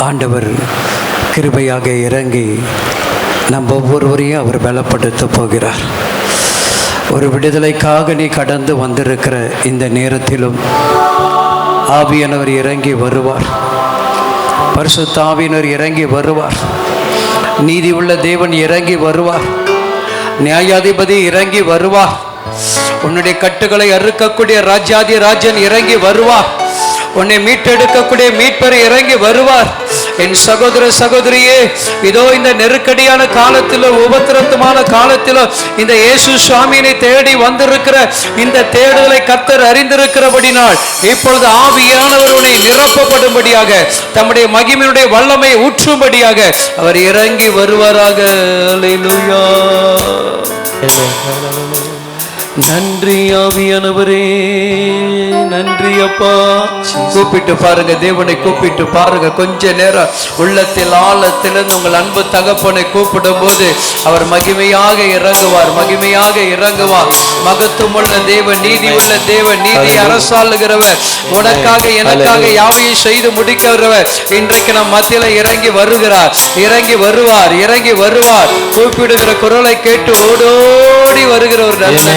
ஆண்டவர் கிருபையாக இறங்கி நம் ஒவ்வொருவரையும் அவர் பலப்படுத்த போகிறார். ஒரு விடுதலைக்காக நீ கடந்து வந்திருக்கிற இந்த நேரத்திலும் ஆவியானவர் இறங்கி வருவார். பரிசுத்த இறங்கி வருவார். நீதி உள்ள தேவன் இறங்கி வருவார். நியாயாதிபதி இறங்கி வருவார். உன்னுடைய கட்டுகளை அறுக்கக்கூடிய ராஜாதி ராஜன் இறங்கி வருவார். உன்னை மீட்டெடுக்கக்கூடிய மீட்பர் இறங்கி வருவார். என் சகோதர சகோதரியே இதோ இந்த நெருக்கடியான காலத்திலோ உபத்திரத்துமான காலத்திலோ இந்த இயேசு சுவாமியினை தேடி வந்திருக்கிற இந்த தேடுதலை கத்தர் அறிந்திருக்கிறபடினால் இப்பொழுது ஆவியானவர் உன்னை நிரப்பப்படும்படியாக தம்முடைய மகிமையுடைய வல்லமை ஊற்றும்படியாக அவர் இறங்கி வருவாராக. அல்லேலூயா நன்றி ஆவியானவரே நன்றி அப்பா. கூப்பிட்டு பாருங்க தேவனை கூப்பிட்டு பாருங்க. கொஞ்ச நேரம் உள்ளத்தில் ஆழத்திலிருந்து உங்கள் அன்பு தகப்பனை கூப்பிடும் போது அவர் மகிமையாக இறங்குவார் மகிமையாக இறங்குவார். மகத்துவம் உள்ள தேவன் நீதி உள்ள தேவன் நீதி அரசாளுகிறவர். உனக்காக எனக்காக யாவையும் செய்து முடிக்கிறவர். இன்றைக்கு நம் மத்தியில இறங்கி வருகிறார் இறங்கி வருவார் இறங்கி வருவார். கூப்பிடுகிற குரலை கேட்டு ஓடோடி வருகிற ஒரு நல்ல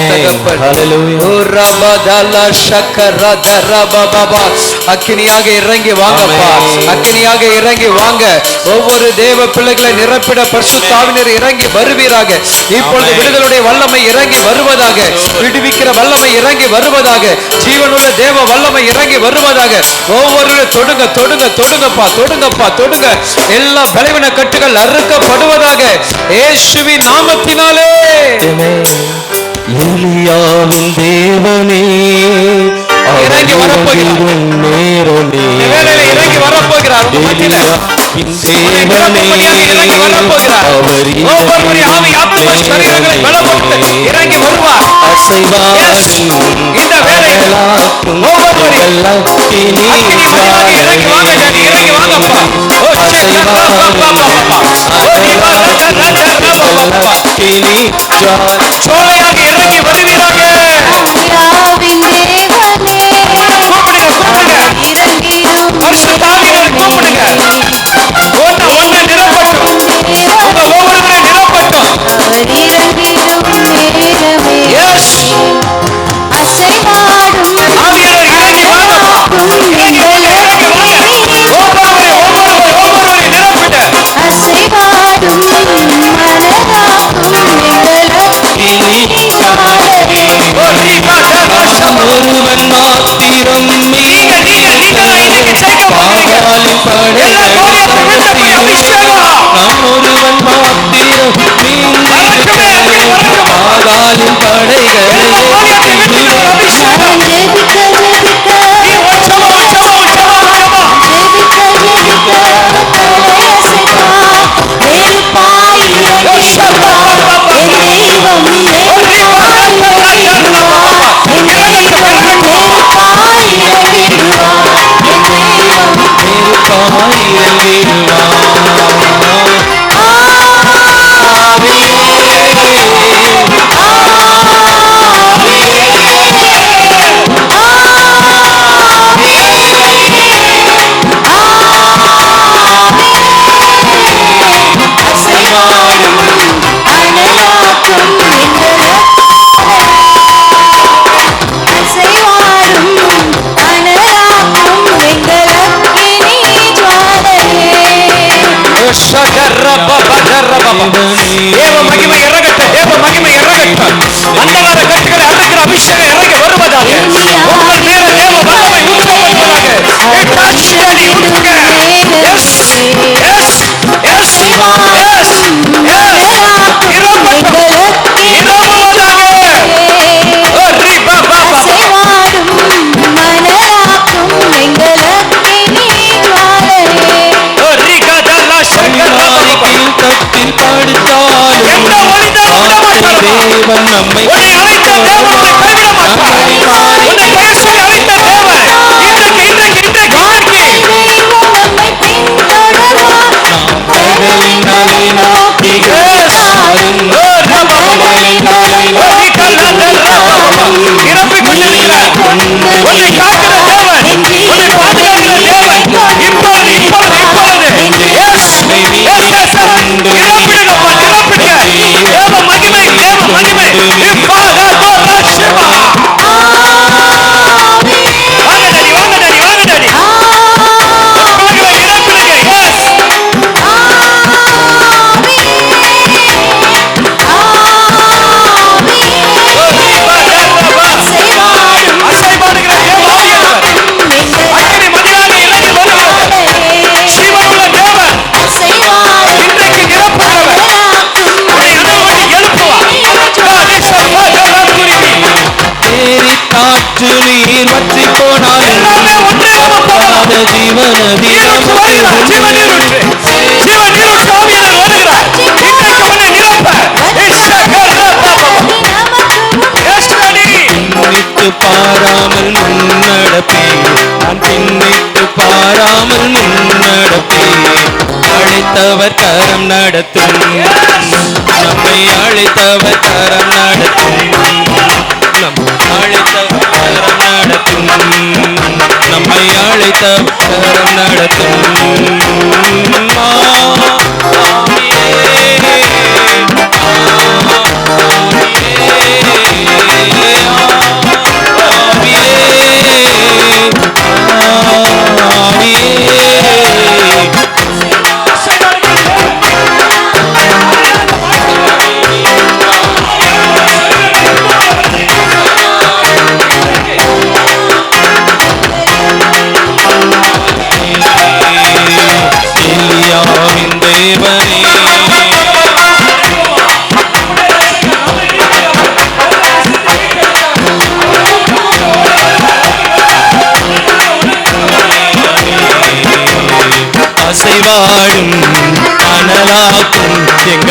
அக்கினியாக இறங்கி வாங்கப்பா. அக்கினியாக இறங்கி வாங்க. ஒவ்வொரு தேவ பிள்ளைகளை நிரப்பிட பரிசுத்தாவினர் இறங்கி வருவீராக. இப்பொழுது. விடுதலுடைய வல்லமை இறங்கி வருவதாக. விடுவிக்கிற வல்லமை இறங்கி வருவதாக. ஜீவனுள்ள தேவ வல்லமை இறங்கி வருவதாக. ஒவ்வொரு தொடுங்க தொடுங்க தொடுங்கப்பா தொடுங்கப்பா தொடுங்க. எல்லா பலவீன கட்டுகள் அறுக்கப்படுவதாக. இயேசுவின் நாமத்தினாலே. எலியாவின் தேவனே. இறங்கி வரப்போகிறார். நேரமே இறங்கி வரப்போகிறார். இறங்கி வருவார் இந்த வேலையில் இறங்கி வாங்க ஜானி இறங்கி வாங்கப்பா ஓ சோழையாக இறங்கி வருவீராக கூப்பிடுங்க கூப்பிடுங்க பரிசு தாவிகளை கூப்பிடுங்க நடத்தும். நம்மை அழைத்தவர் தரம் நடத்தும். நம்மை அழைத்தவர் தரம் நடத்தும். நம்மை அழைத்தவர் தரம் நடத்தும்.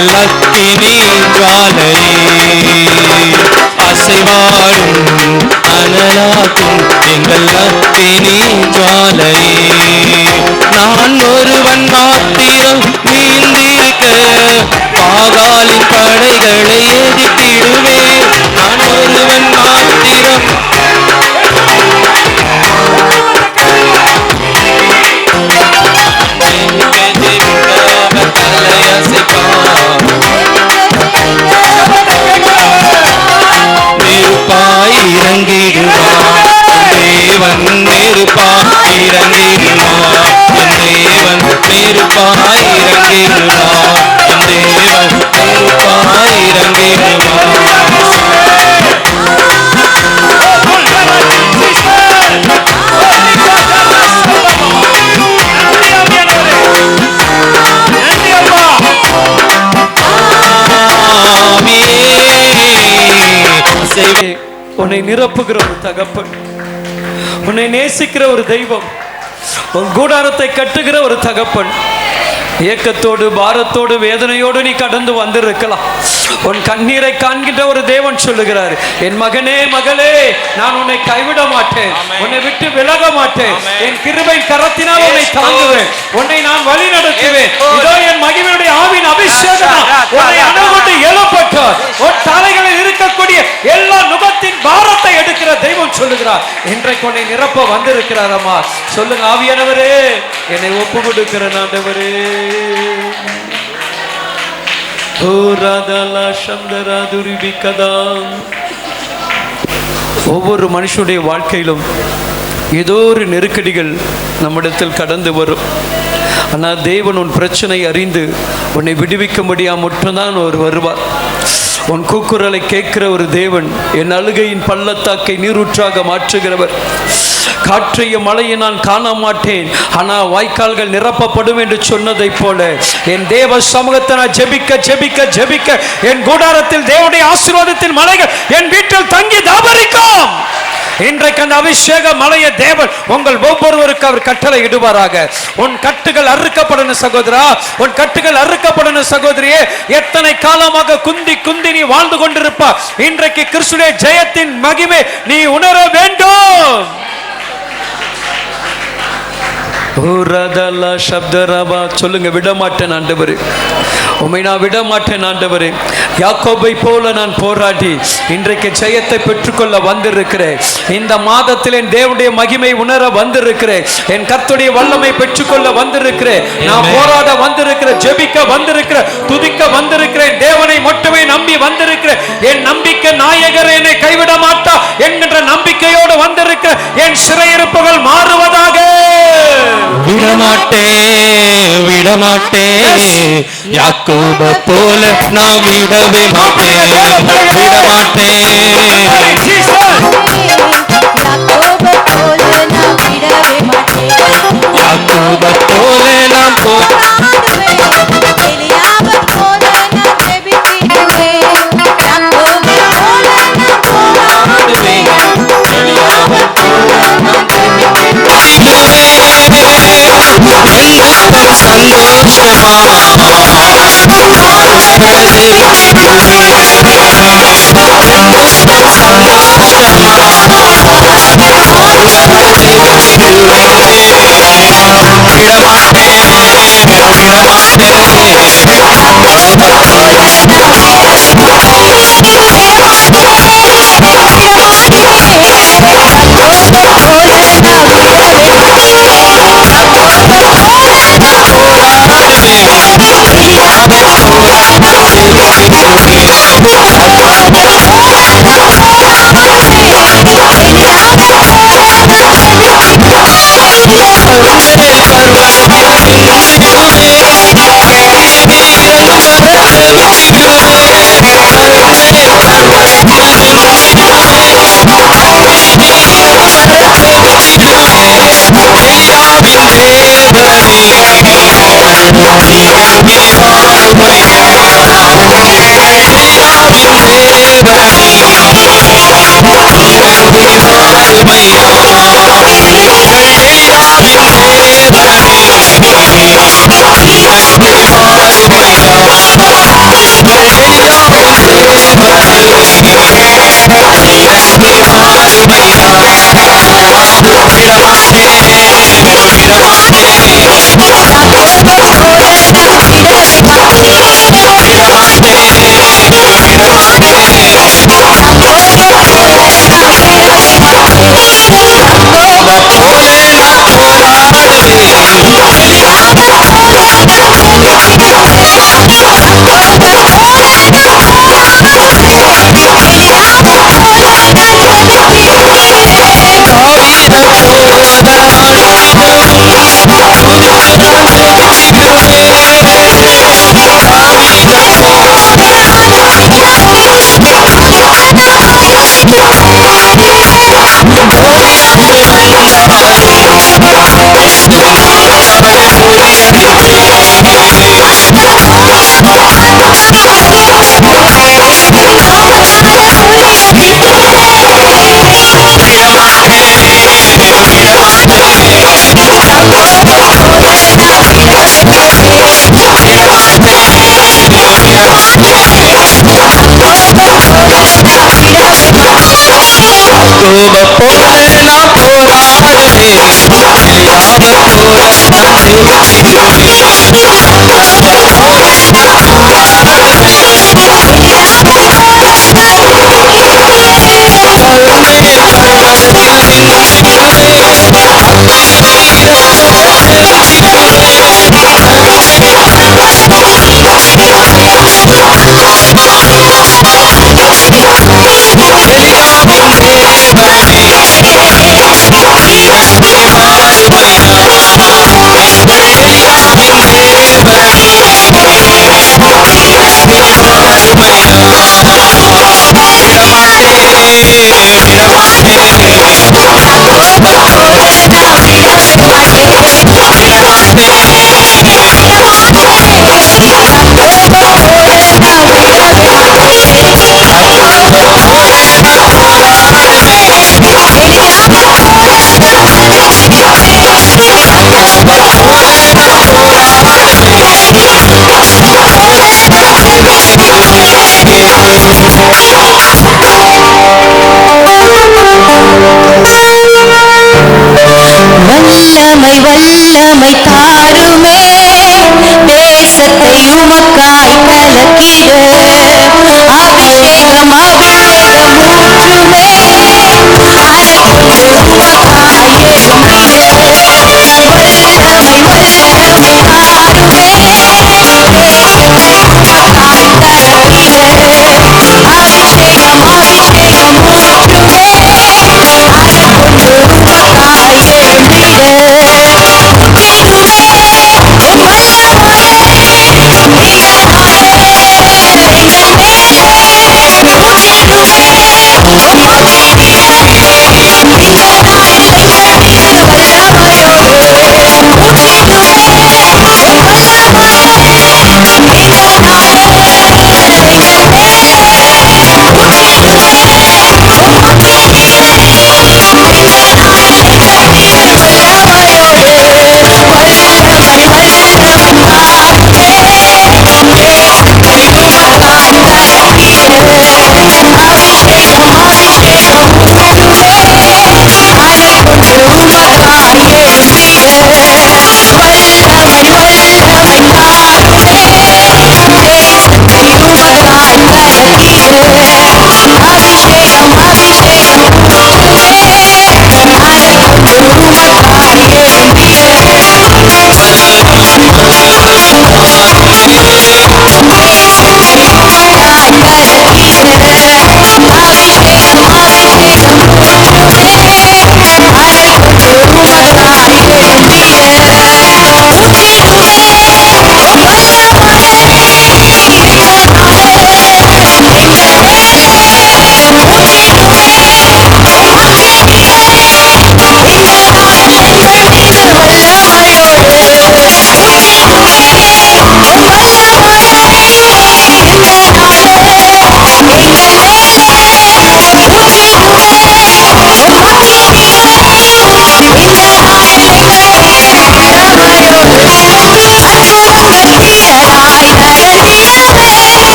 எங்கள் அக்கினி அசைவாடும் அனலாக்கும் எங்கள் அக்கினி ஜுவாலையே. நான் ஒருவன் மாத்திரம் நீந்திருக்க பாகாலின் படைகளை எதிர்த்திடுவேன். நான் ஒருவன் உன்னை நிரப்புகிற ஒரு தகப்பன். உன்னை நேசிக்கிற ஒரு தெய்வம். உன் கூடாரத்தை கட்டுகிற ஒரு தகப்பன். ஏக்கத்தோடு பாரத்தோடு வேதனையோடு நீ கடந்து வந்திருக்கலாம். உன் கண்ணீரை காண்கின்ற ஒரு தேவன் சொல்லுகிறார் என் மகனே மகளே நான் உன்னை கைவிட மாட்டேன். உன்னை விட்டு விலக மாட்டேன். என் கிருபை கரத்தினால் உன்னை தாங்குவேன். உன்னை நான் வழி நடத்துவேன். இதோ என் மகிமையுடைய ஆவின் அபிஷேகம் உன்னை அணுகொண்டு எழுப்பட்டார் உன் தலைகளில் இருக்கக்கூடிய எல்லா நுகத்தின் பாரத்தை எடுக்கிற தெய்வம் சொல்லுகிறார். இன்றைக்கு உன்னை நிரப்ப வந்திருக்கிறார் அம்மா. சொல்லுங்க ஆவியானவரே என்னை ஒப்பு கொடுக்கிற ஆண்டவரே. ஓ ராதாலா சந்தரா துரிபிகதா ஒவ்வொரு மனுஷனுடைய வாழ்க்கையிலும் ஏதோ ஒரு நெருக்கடிகள் நம்மிடத்தில் கடந்து வரும். ஆனால் தேவன் உன் பிரச்சனை அறிந்து உன்னை விடுவிக்கும்படியா மட்டும்தான் அவர் வருவார். உன் கூக்குரலை கேட்கிற ஒரு தேவன் என் அழுகையின் பள்ளத்தாக்கை நீரூற்றாக மாற்றுகிறவர். காற்றையும் மழையை நான் காண மாட்டேன் ஆனால் வாய்க்கால்கள் நிரப்பப்படும் என்று சொன்னதைப் போல என் தேவ சமூகத்தை நான் ஜெபிக்க ஜெபிக்க ஜெபிக்க என் கூடாரத்தில் தேவனுடைய ஆசீர்வாதத்தின் மலைகள் என் வீட்டில் தங்கி தாபரிக்கும். இன்றைக்கு அந்த அபிஷேக மலைய தேவன் உங்கள் ஒவ்வொருவருக்கு அவர் கட்டளை இடுவாராக. உன் கட்டுகள் அறுக்கப்படணும் சகோதரா உன் கட்டுகள் அறுக்கப்படணும் சகோதரியே. எத்தனை காலமாக குந்தி குந்தி நீ வாழ்ந்து கொண்டிருப்பா. இன்றைக்கு கிறிஸ்துடைய ஜெயத்தின் மகிமை நீ உணர வேண்டும். சப்தரபா சொல்லுங்க விட மாட்டேன் ஆண்டவரே. உம்மை நான் விட மாட்டேன் ஆண்டவரே. யாக்கோபை போல நான் போராடி இன்றைக்கு ஜெயத்தை பெற்றுக்கொள்ள வந்திருக்கிறேன். இந்த மாதத்தில் என் தேவனுடைய மகிமை உணர வந்திருக்கிறேன். என் கர்த்தருடைய வல்லமை பெற்றுக்கொள்ள வந்திருக்கிறேன். நான். போராட வந்திருக்கிறேன் ஜெபிக்க வந்திருக்கிறேன் துதிக்க வந்திருக்கிறேன். தேவனை மட்டுமே நம்பி வந்திருக்கிறேன். என் நம்பிக்கை நாயகர் என்னை கைவிட மாட்டா என்கின்ற நம்பிக்கையோடு வந்திருக்கிற என் சிறையிருப்புகள் மாறுவதாக. விடமாட்டே விடமாட்டே. யாக்கோப போல நான் விடவே மாட்டேன். விடமாட்டேன்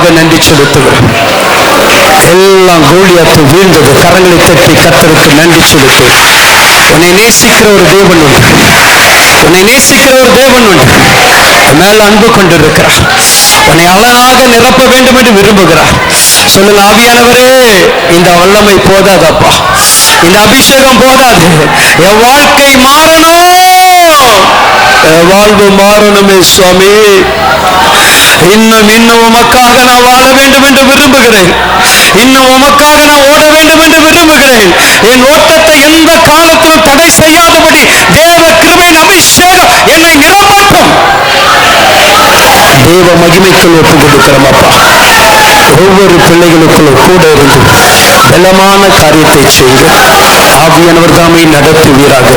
கர்த்தருக்காக நன்றி செலுத்துகிறோம். எல்லாம் கோலியாத்து வீழ்ந்தது கரங்களை தட்டி கர்த்தருக்கு நன்றி செலுத்து உன்னை நேசிக்கிற ஒரு தேவன் உண்டு. உன்னை நேசிக்கிற ஒரு தேவன் உண்டு. மேல அன்பு கொண்டிருக்கிறார். உன்னை அழகாக நிரப்ப வேண்டும் என்று விரும்புகிறார். சொல்லுங்க ஆவியானவரே இந்த வல்லமை போதாதப்பா. இந்த அபிஷேகம் போதாது. என் வாழ்க்கை மாறணும். என் வாழ்வு மாறணுமே சுவாமி. இன்னும் இன்னும் உமக்காக நான் வாழ வேண்டும் என்று விரும்புகிறேன். இன்னும் உமக்காக நான் ஓட வேண்டும் என்று விரும்புகிறேன். என் ஓட்டத்தை எந்த காலத்திலும் தடை செய்யாதபடி தேவ கிருபையின் அபிஷேகம் என்னை நிரப்பட்டும் தேவ மகிமைக்குள் ஒப்பு கொடுக்கிறோம் அப்பா. ஒவ்வொரு பிள்ளைகளுக்குள்ளும் கூட இருந்து பலமான காரியத்தை செய்து ஆவியானவர் தாமை நடத்துவீராக.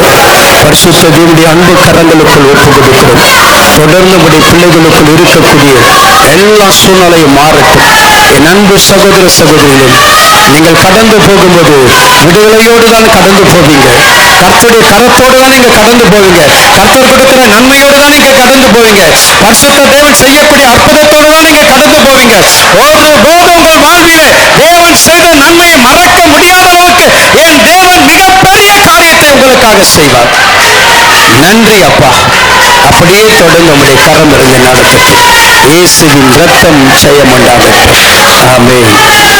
பரிசுத்த தேவனுடைய அன்பு கரங்களுக்குள் ஒப்பு கொடுக்கிறோம் நம்முடைய பிள்ளைகளுக்குள் இருக்கக்கூடிய எல்லா சூழ்நிலையும் மாறட்டும். என் அன்பு சகோதர சகோதரிகளே நீங்கள் கடந்து போகும்போது விடுதலையோடு தான் கடந்து போவீங்க. கர்த்தருடைய கரத்தோடு தான் நீங்க கடந்து போவீங்க. கர்த்தர் கொடுக்கிற நன்மையோடு தான் நீங்க கடந்து போவீங்க. பரிசுத்த தேவன் செய்யக்கூடிய அற்புதத்தோடு தான் நீங்க கடந்து போவீங்க. ஒரு போது உங்கள் வாழ்விலே தேவன் செய்த நன்மையை மறக்க முடியாத அளவுக்கு என் தேவன் மிக உங்களுக்காக செய்வார். நன்றி அப்பா. அப்படியே தொடர்ந்து உங்களுடைய கரம் இருந்து நடத்தட்டும் இயேசுவின் ரத்தம் செய்ய மாட்டாங்க ஆமென்.